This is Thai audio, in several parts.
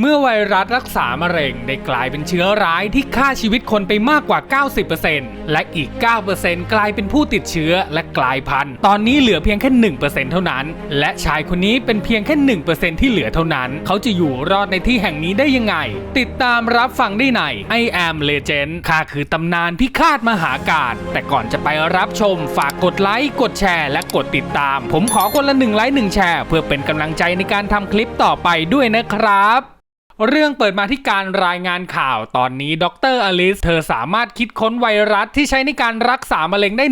เมื่อไวรัสรักษามะเร็งได้กลายเป็นเชื้อร้ายที่ฆ่าชีวิตคนไปมากกว่า 90%และอีก 9%กลายเป็นผู้ติดเชื้อและกลายพันธุ์ ตอนนี้เหลือเพียงแค่ 1%เท่านั้น และชายคนนี้เป็นเพียงแค่ 1%ที่เหลือเท่านั้น เขาจะอยู่รอดในที่แห่งนี้ได้ยังไง ติดตามรับฟังได้ใน I am Legend ข้าคือตำนานพิฆาตมหาการ แต่ก่อนจะไปรับชมฝากกดไลค์ กดแชร์ และกดติดตาม ผมขอคนละหนึ่งไลค์หนึ่งแชร์ เพื่อเป็นกำลังใจในการทำคลิปต่อไปด้วยนะครับ เรื่องเปิดมาที่การรายงานข่าวตอนนี้ดรอลิสเธอสามารถคิดค้นไวรัสที่ใช้ในการรักษามะเร็งได้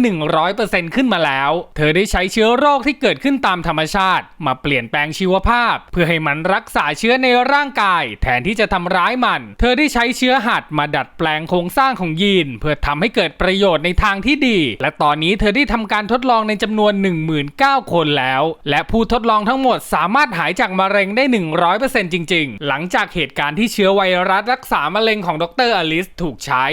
100%ขึ้นมาแล้ว เธอได้ใช้เชื้อโรคที่เกิดขึ้นตามธรรมชาติ มาเปลี่ยนแปลงชีวภาพ เพื่อให้มันรักษาเชื้อในร่างกาย แทนที่จะทำร้ายมัน เธอได้ใช้เชื้อหัดมาดัดแปลงโครงสร้างของยีน เพื่อทำให้เกิดประโยชน์ในทางที่ดี และตอนนี้เธอได้ทำการทดลองในจำนวน 19,000 คนแล้ว และผู้ทดลองทั้งหมดสามารถหายจากมะเร็งได้ 100%จริง ๆ หลังจากเหตุการณ์ที่เชื้อไวรัสรักษามะเร็งของดรอลิสถูกใช้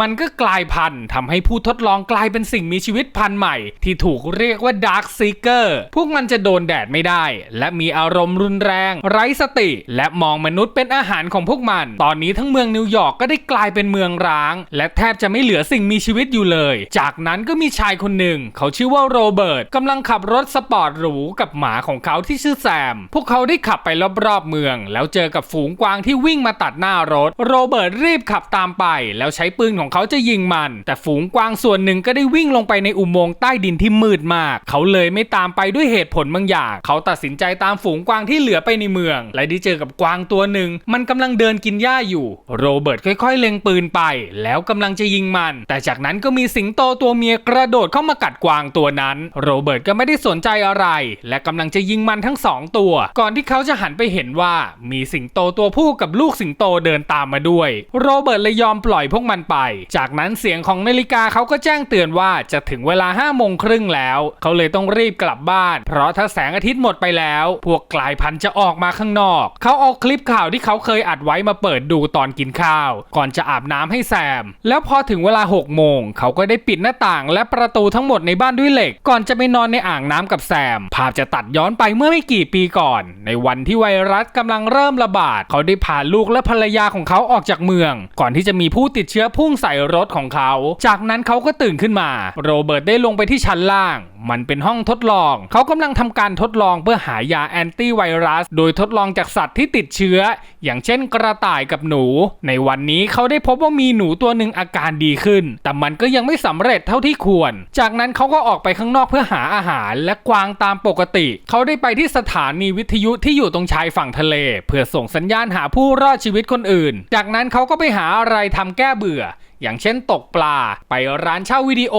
มันก็กลายพันธุ์ทำให้ผู้ทดลองกลายเป็นสิ่งมีชีวิตพันธุ์ใหม่ ที่ถูกเรียกว่า Dark Seeker พวกมันจะโดนแดดไม่ได้ และมีอารมณ์รุนแรง ไร้สติ และมองมนุษย์เป็นอาหารของพวกมัน ตอนนี้ทั้งเมืองนิวยอร์กก็ได้กลายเป็นเมืองร้าง และแทบจะไม่เหลือสิ่งมีชีวิตอยู่เลย จากนั้นก็มีชายคนหนึ่ง เขาชื่อว่าโรเบิร์ตกำลังขับรถสปอร์ตหรูกับหมาของเขาที่ชื่อแซม พวกเขาได้ขับไปรอบๆเมือง แล้วเจอกับฝูงกวางที่วิ่งมาตัดหน้ารถ โรเบิร์ตรีบขับตามไป แล้วใช้ปืนของเขาจะยิงมัน แต่ฝูงกวางส่วนหนึ่งก็ได้วิ่งลงไปในอุโมงค์ใต้ดินที่มืดมาก เขาเลยไม่ตามไปด้วยเหตุผลบางอย่าง เขาตัดสินใจตามฝูงกวางที่เหลือไปในเมือง และได้เจอกับกวางตัวหนึ่ง มันกำลังเดินกินหญ้าอยู่ โรเบิร์ตค่อยๆ เล็งปืนไป แล้วกำลังจะยิงมัน แต่จากนั้นก็มีสิงโตตัวเมียกระโดดเข้ามากัดกวางตัวนั้น โรเบิร์ตก็ไม่ได้สนใจอะไร และกำลังจะยิงมันทั้งสองตัว ก่อนที่เขาจะหันไปเห็นว่ามีสิงโตตัวผู้กับลูกสิงโตเดินตามมาด้วย โรเบิร์ตเลยยอมปล่อยพวกมันไป จากนั้นเสียงของนาฬิกาเขาก็แจ้งเตือนว่าจะถึงเวลา5้าโมงครึ่งแล้ว เขาเลยต้องรีบกลับบ้าน เพราะถ้าแสงอาทิตย์หมดไปแล้ว พวกกลายพันธุ์จะออกมาข้างนอก เขาเอาคลิปข่าวที่เขาเคยอัดไว้มาเปิดดูตอนกินข้าว ก่อนจะอาบน้ำให้แซม แล้วพอถึงเวลา6โมงเขาก็ได้ปิดหน้าต่างและประตูทั้งหมดในบ้านด้วยเหล็ก ก่อนจะไปนอนในอ่างน้ำกับแซม ภาพจะตัดย้อนไปเมื่อไม่กี่ปีก่อน ในวันที่ไวรัสกำลังเริ่มระบาดเขาได้พาลูกและภรรยาของเขาออกจากเมือง ก่อนที่จะมีผู้ติดเชื้อพุ่งใส่รถของเขา จากนั้นเขาก็ตื่นขึ้นมา โรเบิร์ตได้ลงไปที่ชั้นล่าง มันเป็นห้องทดลอง เขากำลังทำการทดลองเพื่อหายาแอนตี้ไวรัส โดยทดลองจากสัตว์ที่ติดเชื้อ อย่างเช่นกระต่ายกับหนู ในวันนี้เขาได้พบว่ามีหนูตัวหนึ่งอาการดีขึ้น แต่มันก็ยังไม่สำเร็จเท่าที่ควร จากนั้นเขาก็ออกไปข้างนอกเพื่อหาอาหาร และกวางตามปกติ เขาได้ไปที่สถานีวิทยุที่อยู่ตรงชายฝั่งทะเล เพื่อส่งสัญญาณหาผู้รอดชีวิตคนอื่น จากนั้นเขาก็ไปหาอะไรทำแก้เบื่อ อย่างเช่นตกปลา ไปร้านเช่าวิดีโอ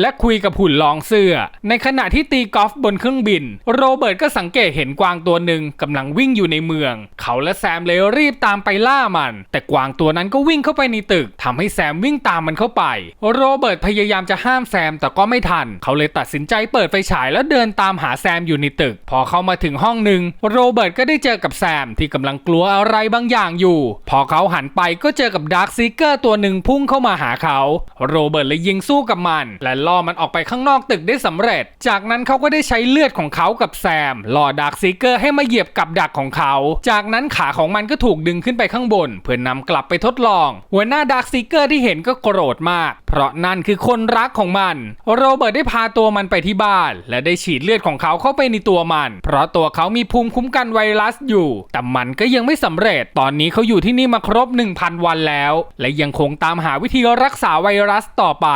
และคุยกับหุ่นลองเสื้อ ในขณะที่ตีกอล์ฟบนเครื่องบิน โรเบิร์ตก็สังเกตเห็นกวางตัวหนึ่งกำลังวิ่งอยู่ในเมือง เขาและแซมเลยรีบตามไปล่ามัน แต่กวางตัวนั้นก็วิ่งเข้าไปในตึกทำให้แซมวิ่งตามมันเข้าไป โรเบิร์ตพยายามจะห้ามแซมแต่ก็ไม่ทัน เขาเลยตัดสินใจเปิดไฟฉายแล้วเดินตามหาแซมอยู่ในตึก พอเข้ามาถึงห้องหนึ่งโรเบิร์ตก็ได้เจอกับแซมที่กำลังกลัวอะไรบางอย่างอยู่ พอเขาหันไปก็เจอกับดาร์คซีเกอร์ตัวหนึ่งพุ่งเข้ามาหาเขา โรเบิร์ตเลยยิงสู้กับมัน และล่อมันออกไปข้างนอกตึกได้สำเร็จ จากนั้นเขาก็ได้ใช้เลือดของเขากับแซมล่อดาร์คซีเกอร์ให้มาเหยียบกับดักของเขา จากนั้นขาของมันก็ถูกดึงขึ้นไปข้างบน เพื่อนนำกลับไปทดลอง หัวหน้าดาร์คซีเกอร์ที่เห็นก็โกรธมาก เพราะนั่นคือคนรักของมัน โรเบิร์ตได้พาตัวมันไปที่บ้าน และได้ฉีดเลือดของเขาเข้าไปในตัวมัน เพราะตัวเขามีภูมิคุ้มกันไวรัสอยู่ แต่มันก็ยังไม่สำเร็จ ตอนนี้เขาอยู่ที่นี่มาครบ 1,000 วันแล้ว และยังคงตามหาวิธีรักษาไวรัสต่อไป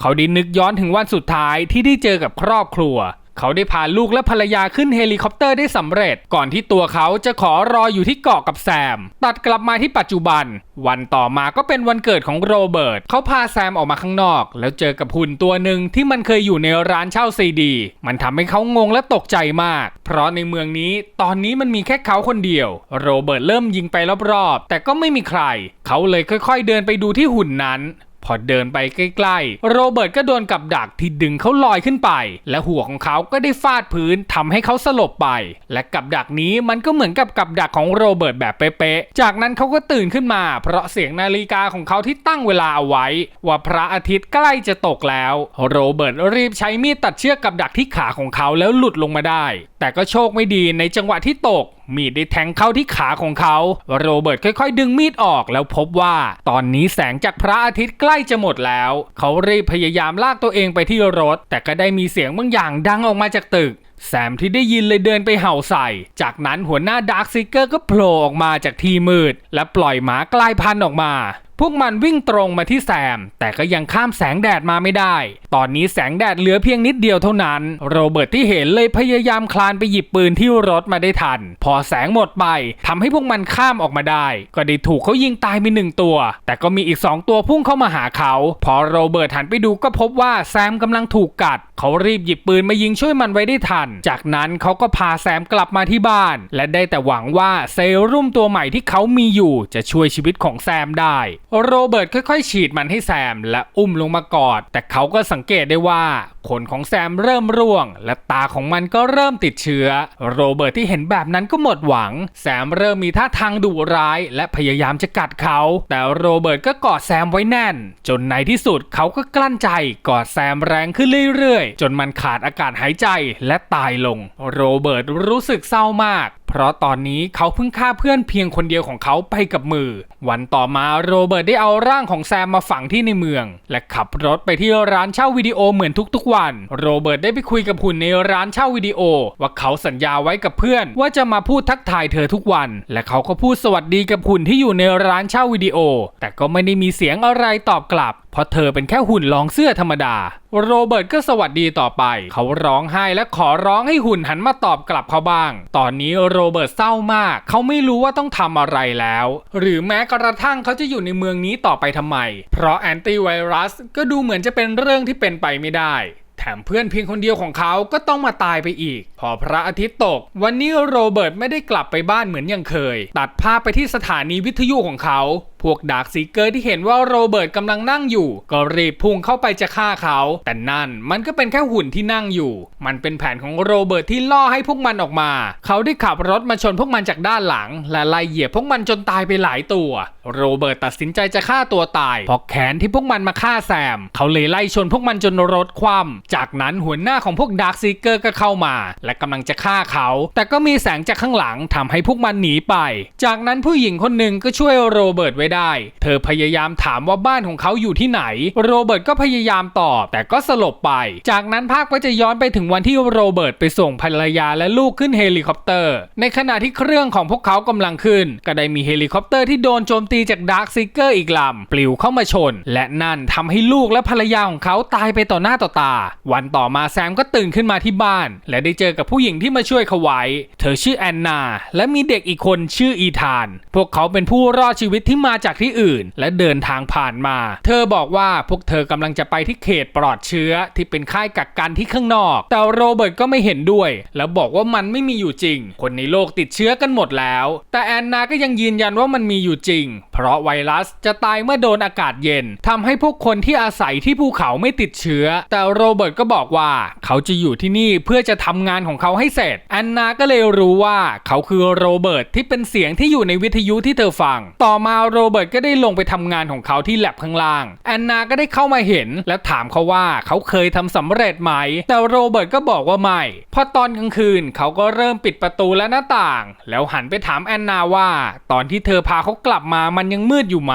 เขาดินนึกย้อนถึงวันสุดท้ายที่ได้เจอกับครอบครัว เขาได้พาลูกและภรรยาขึ้นเฮลิคอปเตอร์ได้สำเร็จ ก่อนที่ตัวเขาจะขอรออยู่ที่เกาะกับแซม ตัดกลับมาที่ปัจจุบัน วันต่อมาก็เป็นวันเกิดของโรเบิร์ตเขาพาแซมออกมาข้างนอก แล้วเจอกับหุ่นตัวหนึ่งที่มันเคยอยู่ในร้านเช่าซีดี มันทำให้เขางงและตกใจมาก เพราะในเมืองนี้ตอนนี้มันมีแค่เขาคนเดียว โรเบิร์ตเริ่มยิงไปรอบๆแต่ก็ไม่มีใคร เขาเลยค่อย ๆ เดินไปดูที่หุ่นนั้น พอเดินไปใกล้ๆ โรเบิร์ตก็โดนกับดักที่ดึงเขาลอยขึ้นไป และหัวของเขาก็ได้ฟาดพื้นทำให้เขาสลบไป และกับดักนี้มันก็เหมือนกับกับดักของโรเบิร์ตแบบเป๊ะๆ จากนั้นเขาก็ตื่นขึ้นมา เพราะเสียงนาฬิกาของเขาที่ตั้งเวลาเอาไว้ ว่าพระอาทิตย์ใกล้จะตกแล้ว โรเบิร์ตรีบใช้มีดตัดเชือกกับดักที่ขาของเขาแล้วหลุดลงมาได้ แต่ก็โชคไม่ดีในจังหวะที่ตกมีดได้แทงเข้าที่ขาของเขา โรเบิร์ตค่อยๆ ดึงมีดออกแล้วพบว่าตอนนี้แสงจากพระอาทิตย์ใกล้จะหมดแล้ว เขารีบพยายามลากตัวเองไปที่รถ แต่ก็ได้มีเสียงบางอย่างดังออกมาจากตึกแซมที่ได้ยินเลยเดินไปเห่าใส่ จากนั้นหัวหน้าดาร์คซิกเกอร์ก็โผล่ออกมาจากที่มืด และปล่อยหมากลายพันธุ์ออกมา พวกมันวิ่งตรงมาที่แซม แต่ก็ยังข้ามแสงแดดมาไม่ได้ ตอนนี้แสงแดดเหลือเพียงนิดเดียวเท่านั้น โรเบิร์ตที่เห็นเลยพยายามคลานไปหยิบปืนที่รถมาได้ทัน พอแสงหมดไปทำให้พวกมันข้ามออกมาได้ ก็ได้ถูกเขายิงตายไปหนึ่งตัว แต่ก็มีอีกสองตัวพุ่งเข้ามาหาเขา พอโรเบิร์ตหันไปดูก็พบว่าแซมกำลังถูกกัด เขารีบหยิบปืนมายิงช่วยมันไว้ได้ทัน จากนั้นเขาก็พาแซมกลับมาที่บ้าน และได้แต่หวังว่าเซรุ่มตัวใหม่ที่เขามีอยู่จะช่วยชีวิตของแซมได้โรเบิร์ตค่อยๆ ฉีดมันให้แซมและอุ้มลงมากอด แต่เขาก็สังเกตได้ว่าขนของแซมเริ่มร่วง และตาของมันก็เริ่มติดเชื้อ โรเบิร์ตที่เห็นแบบนั้นก็หมดหวัง แซมเริ่มมีท่าทางดุร้าย และพยายามจะกัดเขา แต่โรเบิร์ตก็กอดแซมไว้แน่น จนในที่สุดเขาก็กลั้นใจกอดแซมแรงขึ้นเรื่อยๆ จนมันขาดอากาศหายใจและตายลง โรเบิร์ตรู้สึกเศร้ามาก เพราะตอนนี้เขาเพิ่งฆ่าเพื่อนเพียงคนเดียวของเขาไปกับมือ วันต่อมาโรเบิร์ตได้เอาร่างของแซมมาฝังที่ในเมือง และขับรถไปที่ร้านเช่าวิดีโอเหมือนทุกๆวัน โรเบิร์ตได้ไปคุยกับหุ่นในร้านเช่าวิดีโอ ว่าเขาสัญญาไว้กับเพื่อน ว่าจะมาพูดทักทายเธอทุกวัน และเขาก็พูดสวัสดีกับหุ่นที่อยู่ในร้านเช่าวิดีโอ แต่ก็ไม่ได้มีเสียงอะไรตอบกลับ เพราะเธอเป็นแค่หุ่นลองเสื้อธรรมดา โรเบิร์ตก็สวัสดีต่อไป เขาร้องไห้และขอร้องให้หุ่นหันมาตอบกลับเขาบ้าง ตอนนี้โรเบิร์ตเศร้ามาก เขาไม่รู้ว่าต้องทำอะไรแล้ว หรือแม้กระทั่งเขาจะอยู่ในเมืองนี้ต่อไปทำไม เพราะแอนตี้ไวรัสก็ดูเหมือนจะเป็นเรื่องที่เป็นไปไม่ได้ แถมเพื่อนเพียงคนเดียวของเขาก็ต้องมาตายไปอีก พอพระอาทิตย์ตก วันนี้โรเบิร์ตไม่ได้กลับไปบ้านเหมือนอย่างเคย ตัดภาพไปที่สถานีวิทยุของเขา พวกดาร์คซีเกอร์ที่เห็นว่าโรเบิร์ตกำลังนั่งอยู่ ก็รีบพุ่งเข้าไปจะฆ่าเขา แต่นั่นมันก็เป็นแค่หุ่นที่นั่งอยู่ มันเป็นแผนของโรเบิร์ตที่ล่อให้พวกมันออกมา เขาได้ขับรถมาชนพวกมันจากด้านหลัง และไล่เหยียบพวกมันจนตายไปหลายตัว โรเบิร์ตตัดสินใจจะฆ่าตัวตายเพราะแขนที่พวกมันมาฆ่าแซม เขาเลยไล่ชนพวกมันจนรถคว่ำจากนั้นหัวหน้าของพวกดาร์คซีเกอร์ก็เข้ามาและกำลังจะฆ่าเขา แต่ก็มีแสงจากข้างหลังทำให้พวกมันหนีไป จากนั้นผู้หญิงคนหนึ่งก็ช่วยโรเบิร์ตไว้ได้ เธอพยายามถามว่าบ้านของเขาอยู่ที่ไหน โรเบิร์ตก็พยายามตอบ แต่ก็สลบไป จากนั้นภาพก็จะย้อนไปถึงวันที่โรเบิร์ตไปส่งภรรยาและลูกขึ้นเฮลิคอปเตอร์ ในขณะที่เครื่องของพวกเขากำลังขึ้น ก็ได้มีเฮลิคอปเตอร์ที่โดนโจมตีจากดาร์คซิกเกอร์อีกลำปลิวเข้ามาชน และนั่นทำให้ลูกและภรรยาของเขาตายไปต่อหน้าต่อตา วันต่อมาแซมก็ตื่นขึ้นมาที่บ้าน และได้เจอกับผู้หญิงที่มาช่วยเขาไว้ เธอชื่อแอนนา และมีเด็กอีกคนชื่ออีธาน พวกเขาเป็นผู้รอดชีวิตที่มาจากที่อื่น และเดินทางผ่านมา เธอบอกว่าพวกเธอกำลังจะไปที่เขตปลอดเชื้อที่เป็นค่ายกักกันที่ข้างนอก แต่โรเบิร์ตก็ไม่เห็นด้วย แล้วบอกว่ามันไม่มีอยู่จริง คนในโลกติดเชื้อกันหมดแล้ว แต่แอนนาก็ยังยืนยันว่ามันมีอยู่จริง เพราะไวรัสจะตายเมื่อโดนอากาศเย็นทำให้พวกคนที่อาศัยที่ภูเขาไม่ติดเชื้อ แต่โรเบิร์ตก็บอกว่า เขาจะอยู่ที่นี่เพื่อจะทำงานของเขาให้เสร็จแอนนาก็เลยรู้ว่าเขาคือโรเบิร์ตที่เป็นเสียงที่อยู่ในวิทยุที่เธอฟัง ต่อมาโรเบิร์ตก็ได้ลงไปทำงานของเขาที่แลบข้างล่างแอนนาก็ได้เข้ามาเห็น และถามเขาว่าเขาเคยทำสำเร็จไหม แต่โรเบิร์ตก็บอกว่าไม่พอตอนกลางคืนเขาก็เริ่มปิดประตูและหน้าต่าง แล้วหันไปถามแอนนาว่า ตอนที่เธอพาเขากลับมามันยังมืดอยู่ไหม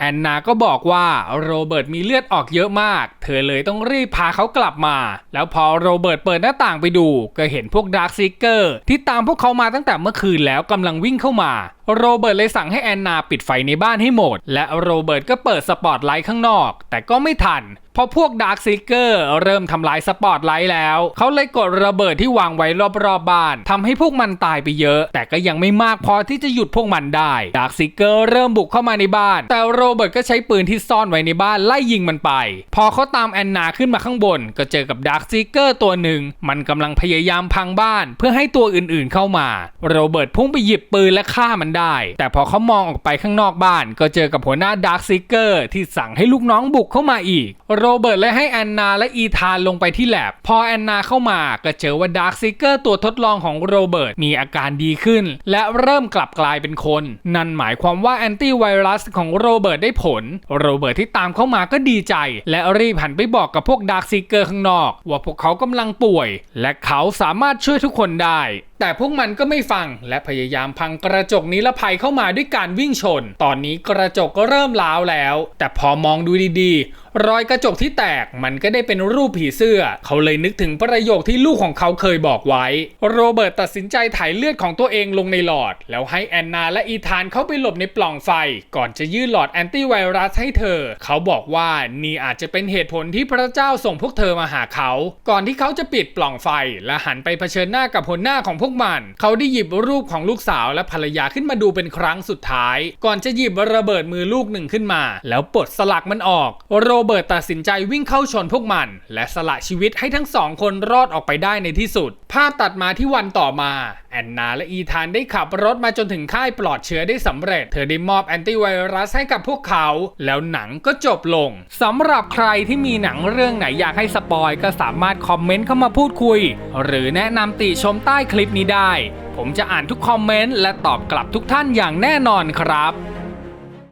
แอนนาก็บอกว่าโรเบิร์ตมีเลือดออกเยอะมาก เธอเลยต้องรีบพาเขากลับมา แล้วพอโรเบิร์ตเปิดหน้าต่างไปดูก็เห็นพวกดาร์คซิกเกอร์ที่ตามพวกเขามาตั้งแต่เมื่อคืนแล้วกำลังวิ่งเข้ามา โรเบิร์ตเลยสั่งให้แอนนาปิดไฟในบ้านให้หมด และโรเบิร์ตก็เปิดสปอตไลท์ข้างนอก แต่ก็ไม่ทันเพราะพวกดาร์คซิกเกอร์เริ่มทำลายสปอตไลท์แล้ว เขาเลยกดระเบิดที่วางไว้รอบๆบบ้านทำให้พวกมันตายไปเยอะ แต่ก็ยังไม่มากพอที่จะหยุดพวกมันได้ดาร์คซิกเกอร์เริ่มบุกเข้ามาในบ้าน แต่โรเบิร์ตก็ใช้ปืนที่ซ่อนไว้ในบ้านไล่ยิงมันไป พอเขาตามแอนนาขึ้นมาข้างบน ก็เจอกับดาร์คซิกเกอร์ตัวหนึ่ง มันกำลังพยายามพังบ้าน เพื่อให้ตัวอื่นๆเข้ามา โรเบิร์ตพุ่งไปหยิบปืนและฆ่ามันได้ แต่พอเขามองออกไปข้างนอกบ้าน ก็เจอกับหัวหน้าดาร์คซิเกอร์ที่สั่งให้ลูกน้องบุกเข้ามาอีก โรเบิร์ตเลยให้แอนนาและอีธานลงไปที่แลบพอแอนนาเข้ามาก็เจอว่าดาร์คซิเกอร์ตัวทดลองของโรเบิร์ตมีอาการดีขึ้น และเริ่มกลับกลายเป็นคน นั่นหมายความว่าแอนตี้ไวรัสของโรเบิร์ตได้ผล โรเบิร์ตที่ตามเข้ามาก็ดีใจ และรีบหันไปบอกกับพวกดาร์คซิเกอร์ข้างนอก ว่าพวกเขากำลังป่วย และเขาสามารถช่วยทุกคนได้ แต่พวกมันก็ไม่ฟังและพยายามพังกระจกนิรภัยเข้ามาด้วยการวิ่งชน ตอนนี้กระจกก็เริ่มล้าวแล้ว แต่พอมองดูดีๆ รอยกระจกที่แตกมันก็ได้เป็นรูปผีเสื้อ เขาเลยนึกถึงประโยคที่ลูกของเขาเคยบอกไว้ โรเบิร์ตตัดสินใจถ่ายเลือดของตัวเองลงในหลอด แล้วให้แอนนาและอีธานเข้าไปหลบในปล่องไฟ ก่อนจะยื่นหลอดแอนตี้ไวรัสให้เธอ เขาบอกว่านี่อาจจะเป็นเหตุผลที่พระเจ้าส่งพวกเธอมาหาเขา ก่อนที่เขาจะปิดปล่องไฟ และหันไปเผชิญหน้ากับหัวหน้าของพวกมัน เขาได้หยิบรูปของลูกสาวและภรรยาขึ้นมาดูเป็นครั้งสุดท้าย ก่อนจะหยิบระเบิดมือลูกหนึ่งขึ้นมา แล้วปลดสลักมันออก โรเบิร์ตตัดสินใจวิ่งเข้าชนพวกมัน และสละชีวิตให้ทั้งสองคนรอดออกไปได้ในที่สุด ภาพตัดมาที่วันต่อมา แอนนาและอีธานได้ขับรถมาจนถึงค่ายปลอดเชื้อได้สำเร็จ เธอได้มอบแอนตี้ไวรัสให้กับพวกเขา แล้วหนังก็จบลงสำหรับใครที่มีหนังเรื่องไหนอยากให้สปอยก็สามารถคอมเมนต์เข้ามาพูดคุย หรือแนะนำติชมใต้คลิปนี้ได้ ผมจะอ่านทุกคอมเมนต์และตอบกลับทุกท่านอย่างแน่นอนครับ